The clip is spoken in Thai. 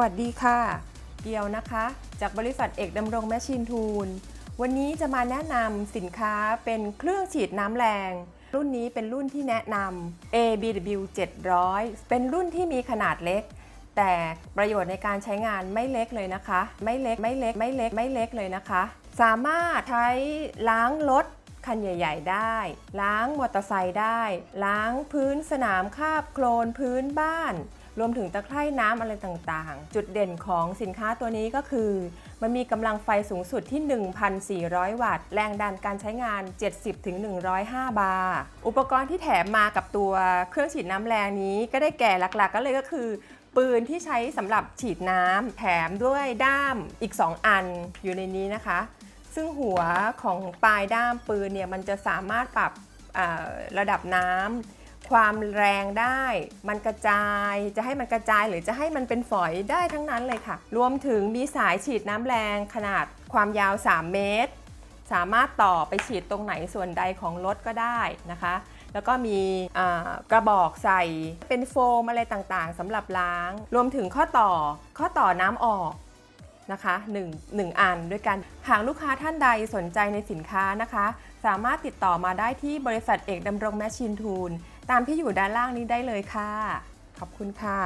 วัสดีค่ะ เกียวนะคะ จากบริษัทเอกดำรงแมชชีนทูล วันนี้จะมาแนะนำสินค้าเป็นเครื่องฉีดน้ำแรง รุ่นนี้เป็นรุ่นที่แนะนำ ABW 700 เป็นรุ่นที่มีขนาดเล็ก แต่ประโยชน์ในการใช้งานไม่เล็กเลยนะคะ ไม่เล็กไม่เล็กไม่เล็กไม่เล็กเลยนะคะ สามารถใช้ล้างรถคันใหญ่ ๆ ได้ ล้างมอเตอร์ไซค์ได้ ล้างพื้นสนามคาบโคลนพื้นบ้าน รวมถึงตะไคร่น้ำอะไรต่างๆ จุดเด่นของสินค้าตัวนี้ก็คือ มันมีกำลังไฟสูงสุดที่ 1,400 วัตต์ แรงดันการใช้งาน 70-105 บาร์ อุปกรณ์ที่แถมมากับตัวเครื่องฉีดน้ำแรงนี้ก็ได้แก่หลักๆ ก็เลยก็คือปืนที่ใช้สำหรับฉีดน้ำแถมด้วยด้ามอีก 2 อันอยู่ในนี้นะคะ ซึ่งหัวของปลายด้ามปืนเนี่ยมันจะสามารถปรับระดับน้ำ ความแรงได้ มันกระจายจะให้มันกระจายหรือจะให้มันเป็นฝอยได้ทั้งนั้นเลยค่ะ รวมถึงมีสายฉีดน้ำแรงขนาดความยาว 3 เมตร สามารถต่อไปฉีดตรงไหนส่วนใดของรถก็ได้นะคะ แล้วก็มีกระบอกใส่เป็นโฟมอะไรต่างๆสำหรับล้าง รวมถึงข้อต่อข้อต่อน้ำออกนะคะ1 1อันด้วยกัน หากลูกค้าท่านใดสนใจในสินค้านะคะ สามารถติดต่อมาได้ที่บริษัทเอกดำรงแมชชีนทูล ตามที่อยู่ด้านล่างนี้ได้เลยค่ะ ขอบคุณค่ะ